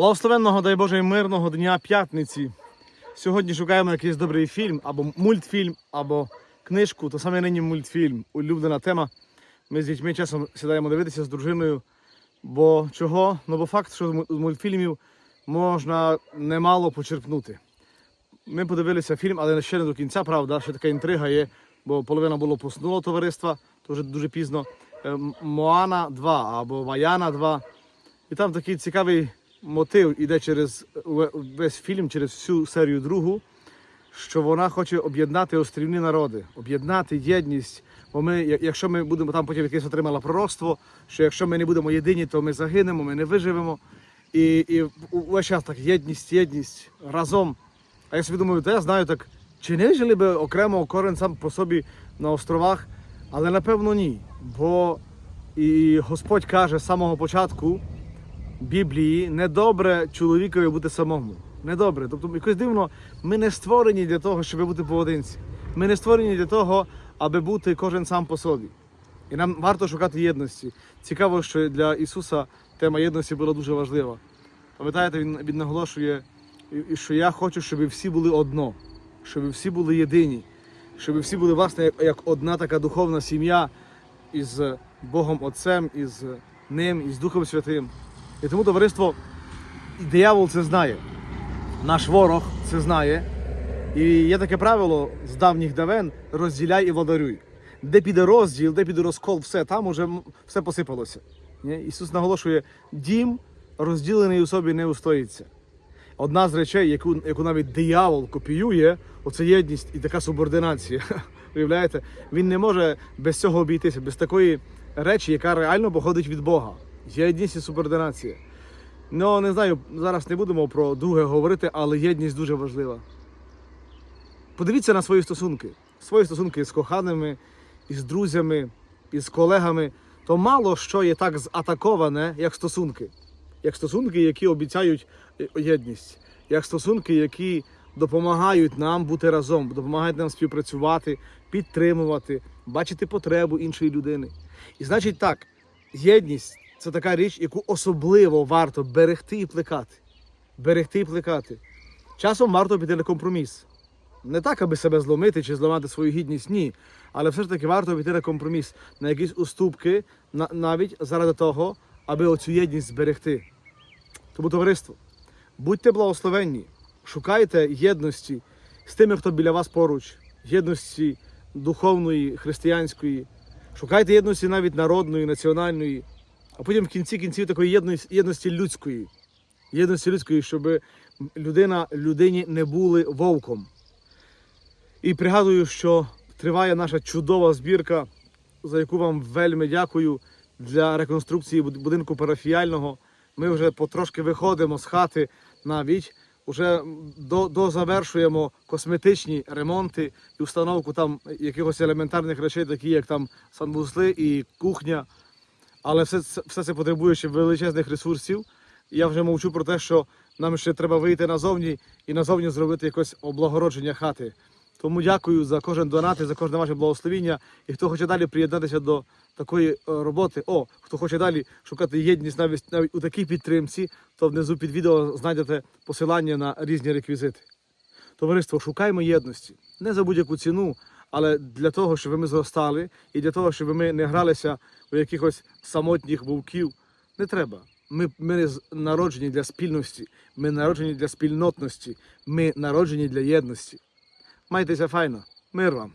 Благословенного, дай Боже, і мирного дня п'ятниці. Сьогодні шукаємо якийсь добрий фільм, або мультфільм, або книжку. То саме нині мультфільм, улюблена тема. Ми з дітьми часом сідаємо дивитися з дружиною. Бо чого? Ну бо факт, що з мультфільмів можна немало почерпнути. Ми подивилися фільм, але ще не до кінця, правда, ще така інтрига є, бо половина було поснуло товариства, то вже дуже пізно. Е, Моана 2 або Ваяна 2. І там такий цікавий мотив іде через весь фільм, через всю серію другу, що вона хоче об'єднати острівні народи, об'єднати єдність. Бо ми, якщо ми будемо там потім якесь отримала пророцтво, що якщо ми не будемо єдині, то ми загинемо, ми не виживемо. І, і весь час так єдність, єдність разом. А я собі думаю, то я знаю так, чи не жили би окремо кожен сам по собі на островах, але напевно ні. Бо і Господь каже з самого початку Біблії, недобре чоловікові бути самому. Недобре. Тобто, якось дивно, ми не створені для того, щоб бути поодинці. Ми не створені для того, аби бути кожен сам по собі. І нам варто шукати єдності. Цікаво, що для Ісуса тема єдності була дуже важлива. Пам'ятаєте, він, він наголошує, що я хочу, щоб всі були одно, щоб всі були єдині, щоб всі були, власне, як, як одна така духовна сім'я із Богом Отцем, із Ним, із Духом Святим. І тому товариство, і диявол це знає. Наш ворог це знає. І є таке правило з давніх давен: розділяй і владарюй. Де піде розділ, де піде розкол, все, там уже все посипалося. Ісус наголошує, дім розділений у собі не устоїться. Одна з речей, яку, яку навіть диявол копіює, оце єдність і така субординація. Уявляєте? Він не може без цього обійтися, без такої речі, яка реально походить від Бога. Єдність і субординація. Ну, не знаю, зараз не будемо про друге говорити, але єдність дуже важлива. Подивіться на свої стосунки. Свої стосунки з коханими, із друзями, із колегами. То мало що є так затаковане, як стосунки. Як стосунки, які обіцяють е, єдність, як стосунки, які допомагають нам бути разом, допомагають нам співпрацювати, підтримувати, бачити потребу іншої людини. І значить так, єдність це така річ, яку особливо варто берегти і плекати. Берегти і плекати. Часом варто піти на компроміс. Не так, аби себе зломити чи зламати свою гідність, ні. Але все ж таки варто піти на компроміс, на якісь уступки, на- навіть заради того, аби оцю єдність зберегти. Тому, товариство, будьте благословенні, шукайте єдності з тими, хто біля вас поруч, єдності духовної, християнської, шукайте єдності навіть народної, національної, а потім в кінці кінців такої єдності, єдності людської. Єдності людської, щоб людина людині не були вовком. І пригадую, що триває наша чудова збірка, за яку вам вельми дякую для реконструкції будинку парафіяльного. Ми вже потрошки виходимо з хати навіть. Уже до, дозавершуємо косметичні ремонти і установку там якихось елементарних речей, такі як там санвузли і кухня. Але все, все це потребує ще величезних ресурсів. Я вже мовчу про те, що нам ще треба вийти назовні і назовні зробити якось облагородження хати. Тому дякую за кожен донат і за кожне ваше благословіння. І хто хоче далі приєднатися до такої е, роботи, о, хто хоче далі шукати єдність навіть, навіть у такій підтримці, то внизу під відео знайдете посилання на різні реквізити. Товариство, шукаємо єдності. Не за будь-яку ціну, але для того, щоб ми зростали, і для того, щоб ми не гралися у якихось самотніх вовків. Не треба. Ми, ми народжені для спільності, ми народжені для спільнотності, ми народжені для єдності. Майтеся файно. Мир вам!